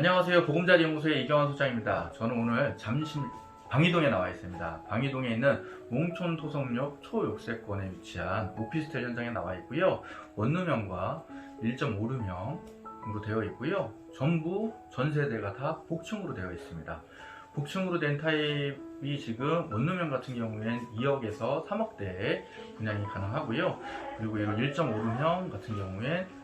안녕하세요. 보금자리 연구소의 이경환 소장입니다. 저는 오늘 잠실 방이동에 나와 있습니다. 방이동에 있는 몽촌 토성역 초욕세권에 위치한 오피스텔 현장에 나와 있고요. 원룸형과 1.5룸형으로 되어 있고요. 전부 전 세대가 다 복층으로 되어 있습니다. 복층으로 된 타입이 지금 원룸형 같은 경우엔 2억에서 3억대에 분양이 가능하고요. 그리고 이런 1.5룸형 같은 경우엔 어,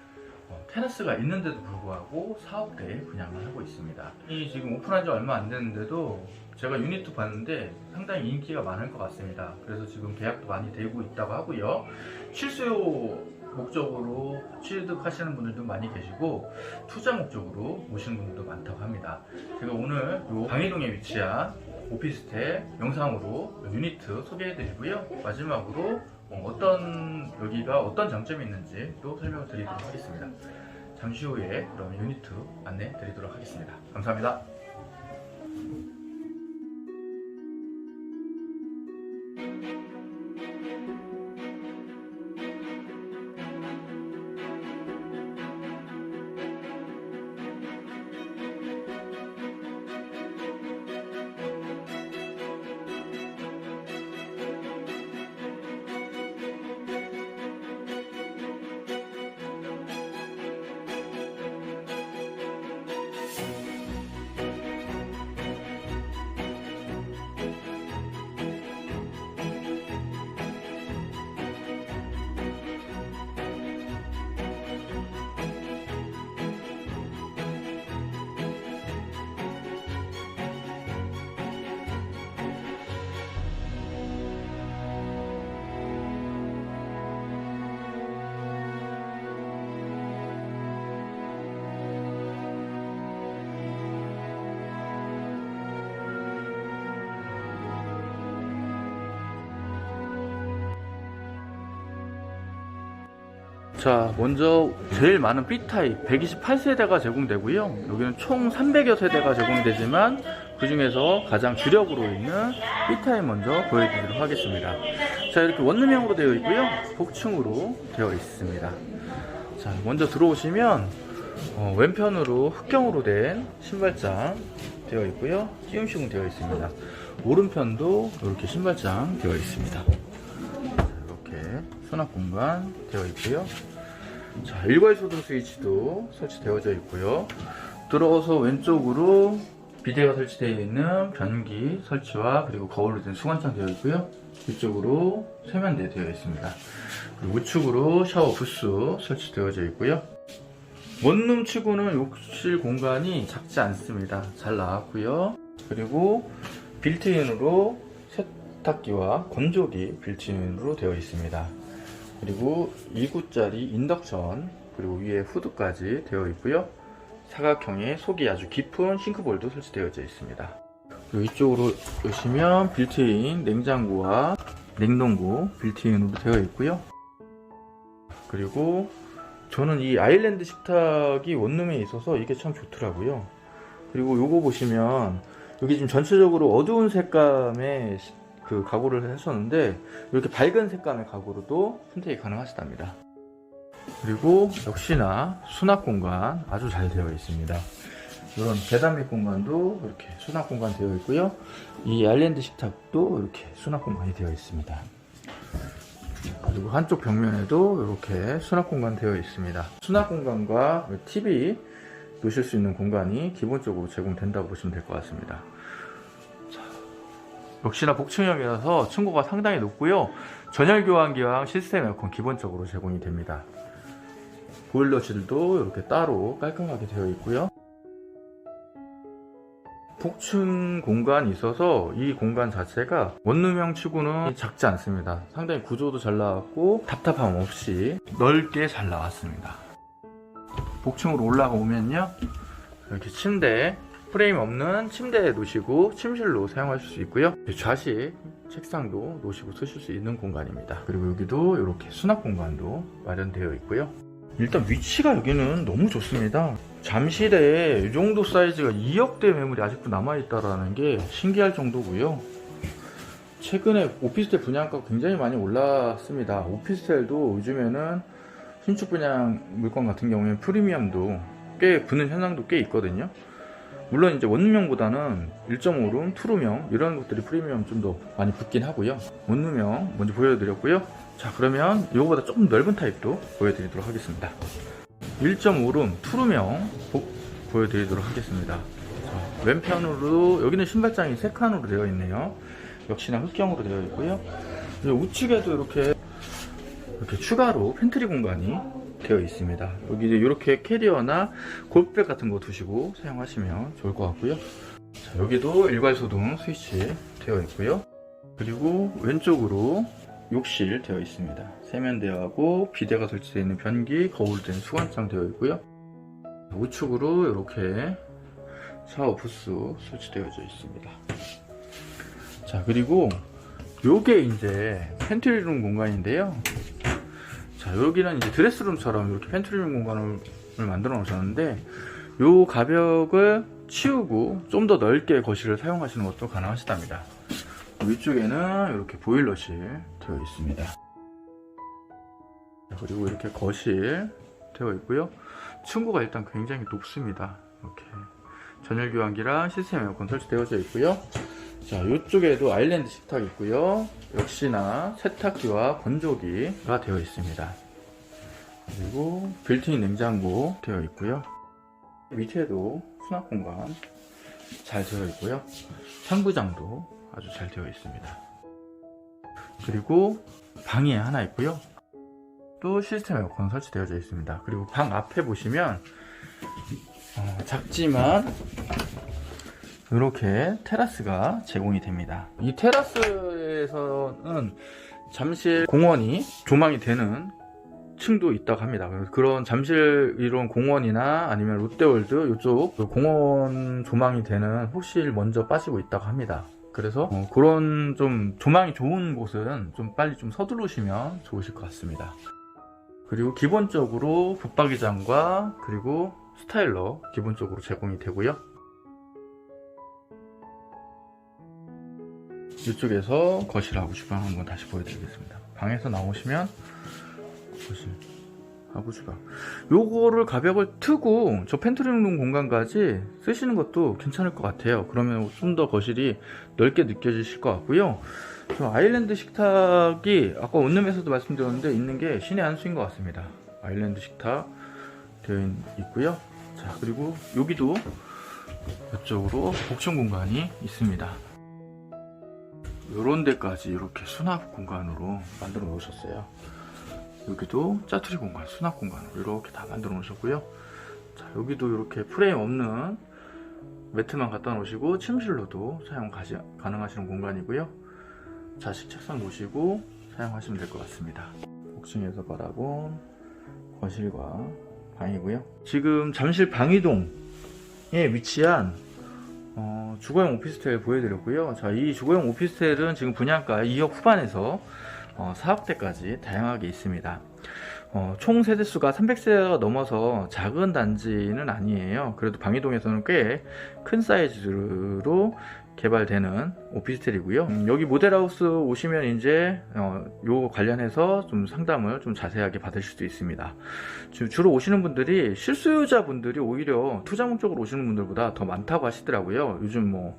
테라스가 있는데도 불구하고 4억대에 분양을 하고 있습니다. 이 지금 오픈한 지 얼마 안 됐는데도 제가 유니트 봤는데 상당히 인기가 많을 것 같습니다. 그래서 지금 계약도 많이 되고 있다고 하고요. 실수요 목적으로 취득하시는 분들도 많이 계시고 투자 목적으로 오시는 분들도 많다고 합니다. 제가 오늘 요 방이동에 위치한 오피스텔 영상으로 유니트 소개해드리고요. 마지막으로 어, 어떤 여기가 어떤 장점이 있는지 또 설명을 드리도록 하겠습니다. 잠시 후에 그럼 유니트 안내 드리도록 하겠습니다. 감사합니다. 자, 먼저 제일 많은 B타입 128세대가 제공되고요. 여기는 총 300여 세대가 제공되지만 그 중에서 가장 주력으로 있는 B타입 먼저 보여드리도록 하겠습니다. 자, 이렇게 원룸형으로 되어 있고요. 복층으로 되어 있습니다. 자, 먼저 들어오시면 어, 왼편으로 흑경으로 된 신발장 되어 있고요. 끼움식은 되어 있습니다. 오른편도 이렇게 신발장 되어 있습니다. 이렇게 수납 공간 되어 있고요. 자, 일괄 소등 스위치도 설치되어져 있고요. 들어서 왼쪽으로 비대가 설치되어 있는 변기 설치와 그리고 거울로 된 수건창 되어 있고요. 뒤쪽으로 세면대 되어 있습니다. 그리고 우측으로 샤워 부스 설치되어져 있고요. 원룸 치고는 욕실 공간이 작지 않습니다. 잘 나왔고요. 그리고 빌트인으로 세탁기와 건조기 빌트인으로 되어 있습니다. 그리고 2구짜리 인덕션 그리고 위에 후드까지 되어 있고요. 사각형의 속이 아주 깊은 싱크볼도 설치되어져 있습니다. 그리고 이쪽으로 오시면 빌트인 냉장고와 냉동고 빌트인으로 되어 있고요. 그리고 저는 이 아일랜드 식탁이 원룸에 있어서 이게 참 좋더라고요. 그리고 요거 보시면 여기 지금 전체적으로 어두운 색감의 시- 그 가구를 했었는데 이렇게 밝은 색감의 가구로도 선택이 가능하시답니다. 그리고 역시나 수납 공간 아주 잘 되어 있습니다. 이런 계단 밑 공간도 이렇게 수납 공간 되어 있고요. 이 아일랜드 식탁도 이렇게 수납 공간이 되어 있습니다. 그리고 한쪽 벽면에도 이렇게 수납 공간 되어 있습니다. 수납 공간과 TV 놓으실 수 있는 공간이 기본적으로 제공된다고 보시면 될 것 같습니다. 자, 역시나 복층형이라서 층고가 상당히 높고요. 전열 교환기랑 시스템 에어컨 기본적으로 제공이 됩니다. 보일러실도 이렇게 따로 깔끔하게 되어 있고요. 복층 공간이 있어서 이 공간 자체가 원룸형 치고는 작지 않습니다. 상당히 구조도 잘 나왔고 답답함 없이 넓게 잘 나왔습니다. 복층으로 올라가 오면요. 이렇게 침대, 프레임 없는 침대에 놓으시고 침실로 사용하실 수 있고요. 좌식 책상도 놓으시고 쓰실 수 있는 공간입니다. 그리고 여기도 이렇게 수납 공간도 마련되어 있고요. 일단 위치가 여기는 너무 좋습니다. 잠실에 이 정도 사이즈가 2억대 매물이 아직도 남아있다라는 게 신기할 정도고요. 최근에 오피스텔 분양가가 굉장히 많이 올랐습니다. 오피스텔도 요즘에는 신축 분양 물건 같은 경우에 프리미엄도 꽤 붙는 현상도 꽤 있거든요. 물론 이제 원룸형보다는 1.5룸, 투룸형 이런 것들이 프리미엄 좀 더 많이 붙긴 하고요. 원룸형 먼저 보여드렸고요. 자 그러면 이거보다 조금 넓은 타입도 보여드리도록 하겠습니다. 1.5룸 투룸형 보, 보여드리도록 하겠습니다. 자, 왼편으로 여기는 신발장이 3칸으로 되어 있네요. 역시나 흑경으로 되어 있고요. 이 우측에도 이렇게 이렇게 추가로 팬트리 공간이 되어 있습니다. 여기 이제 이렇게 캐리어나 골프백 같은 거 두시고 사용하시면 좋을 것 같고요. 자, 여기도 일괄 소등 스위치 되어 있고요. 그리고 왼쪽으로 욕실 되어 있습니다. 세면대하고 비데가 설치되어 있는 변기, 거울된 수건장 되어 있고요. 우측으로 이렇게 샤워 부스 설치되어져 있습니다. 자 그리고 요게 이제 팬트리룸 공간인데요. 자 여기는 이제 드레스룸처럼 이렇게 팬트리룸 공간을 만들어 놓으셨는데 요 가벽을 치우고 좀 더 넓게 거실을 사용하시는 것도 가능하시답니다. 위쪽에는 이렇게 보일러실 되어 있습니다. 자, 그리고 이렇게 거실 되어 있고요. 층고가 일단 굉장히 높습니다. 이렇게 전열 교환기랑 시스템 에어컨 설치되어져 있고요. 자, 이쪽에도 아일랜드 식탁 있고요. 역시나 세탁기와 건조기가 되어 있습니다. 그리고 빌트인 냉장고 되어 있고요. 밑에도 수납 공간 잘 되어 있고요. 상부장도 아주 잘 되어 있습니다. 그리고 방이 하나 있고요. 또 시스템 에어컨 설치되어져 있습니다. 그리고 방 앞에 보시면 어, 작지만 이렇게 테라스가 제공이 됩니다. 이 테라스에서는 잠실 공원이 조망이 되는 층도 있다고 합니다. 그런 잠실 이런 공원이나 아니면 롯데월드 이쪽 그 공원 조망이 되는 호실 먼저 빠지고 있다고 합니다. 그래서 어, 그런 좀 조망이 좋은 곳은 좀 빨리 좀 서두르시면 좋으실 것 같습니다. 그리고 기본적으로 붙박이장과 그리고 스타일러 기본적으로 제공이 되고요. 이쪽에서 거실하고 주방 한번 다시 보여드리겠습니다. 방에서 나오시면 거실 하고 주방. 요거를 가벽을 트고 저 팬트리룸 공간까지 쓰시는 것도 괜찮을 것 같아요. 그러면 좀 더 거실이 넓게 느껴지실 것 같고요. 저 아일랜드 식탁이 아까 원룸에서도 말씀드렸는데 있는 게 신의 한 수인 것 같습니다. 아일랜드 식탁 되어 있- 있고요. 자 그리고 여기도 이쪽으로 복층 공간이 있습니다. 요런 데까지 이렇게 수납 공간으로 만들어 놓으셨어요. 여기도 짜투리 공간, 수납 공간으로 이렇게 다 만들어 놓으셨고요. 자, 여기도 이렇게 프레임 없는 매트만 갖다 놓으시고 침실로도 사용 가시, 가능하시는 공간이고요. 자식 책상 놓으시고 사용하시면 될 것 같습니다. 복층에서 바라본 거실과 방이고요. 지금 잠실 방이동에 위치한 어, 주거용 오피스텔 보여드렸고요. 자, 이 주거용 오피스텔은 지금 분양가 2억 후반에서 어, 4억대까지 다양하게 있습니다. 어, 총 세대수가 300세가 넘어서 작은 단지는 아니에요. 그래도 방이동에서는 꽤 큰 사이즈로 개발되는 오피스텔이고요. 음, 여기 모델하우스 오시면 이제 어, 요 관련해서 좀 상담을 좀 자세하게 받으실 수 있습니다. 주- 주로 오시는 분들이 실수요자 분들이 오히려 투자 목적으로 오시는 분들보다 더 많다고 하시더라고요. 요즘 뭐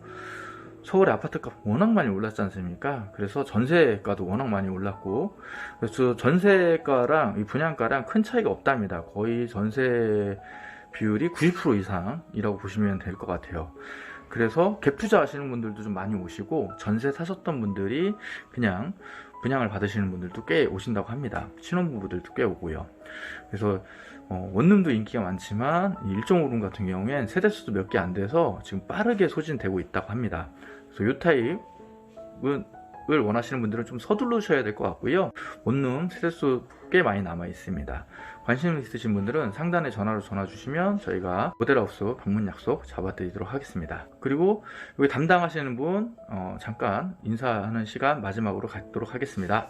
서울의 아파트값 워낙 많이 올랐지 않습니까? 그래서 전세가도 워낙 많이 올랐고 그래서 전세가랑 이 분양가랑 큰 차이가 없답니다. 거의 전세 비율이 90% 이상이라고 보시면 될 것 같아요. 그래서 갭 투자 하시는 분들도 좀 많이 오시고 전세 사셨던 분들이 그냥 분양을 받으시는 분들도 꽤 오신다고 합니다. 신혼부부들도 꽤 오고요. 그래서 어, 원룸도 인기가 많지만 1.5룸 같은 경우엔 세대수도 몇 개 안 돼서 지금 빠르게 소진되고 있다고 합니다. 그래서 이 타입은 을 원하시는 분들은 좀 서두르셔야 될 것 같고요. 원룸 세대수 꽤 많이 남아 있습니다. 관심 있으신 분들은 상단에 전화로 전화 주시면 저희가 모델하우스 방문 약속 잡아드리도록 하겠습니다. 그리고 여기 담당하시는 분 어, 잠깐 인사하는 시간 마지막으로 갖도록 하겠습니다.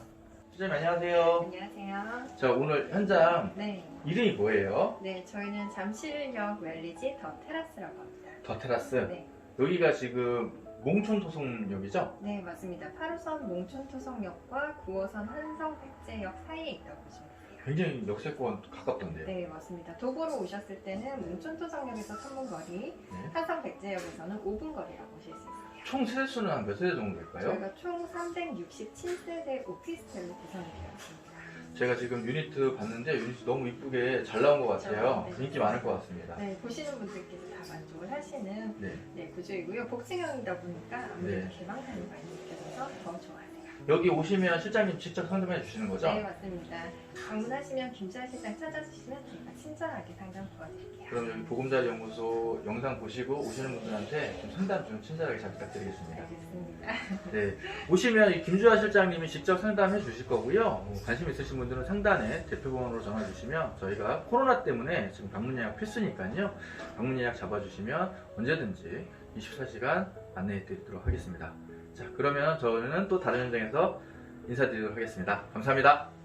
선생님 안녕하세요. 안녕하세요. 자 오늘 현장 네, 이름이 뭐예요? 네 저희는 잠실역 웰리지 더 테라스라고 합니다. 더 테라스. 네, 여기가 지금 몽촌토송역이죠? 네 맞습니다. 8호선 몽촌토성역과 9호선 한성백제역 사이에 있다고 보시면 돼요. 굉장히 역세권 가깝던데요. 네, 맞습니다. 도보로 오셨을 때는 문천도성역에서 3분 거리, 네. 한상 백제역에서는 5분 거리라고 보실 수 있어요. 총 세대수는 한 몇 세대 정도 될까요? 저희가 총 367세대 오피스텔로 구성이 되어 있습니다. 제가 지금 유니트 봤는데 유니트 너무 이쁘게 잘 나온 것 같아요. 그렇죠. 네. 인기 많을 것 같습니다. 네, 보시는 분들께서 다 만족을 하시는 네. 네, 구조이고요. 복층형이다 보니까 아무래도 네. 개방감이 많이 느껴져서 더 좋아하세요. 여기 오시면 실장님 직접 상담해 주시는 거죠? 네, 맞습니다. 방문하시면 김주아 실장 찾아주시면 저희가 친절하게 상담 도와드릴게요. 그럼 여기 보금자리 연구소 영상 보시고 오시는 분들한테 좀 상담 좀 친절하게 잘 부탁드리겠습니다. 알겠습니다. 네, 오시면 이 김주아 실장님이 직접 상담해 주실 거고요. 뭐 관심 있으신 분들은 상단에 대표번호로 전화 주시면 저희가 코로나 때문에 지금 방문 예약 필수니까요. 방문 예약 잡아주시면 언제든지 24시간 안내해 드리도록 하겠습니다. 자, 그러면 저는 또 다른 현장에서 인사드리도록 하겠습니다. 감사합니다.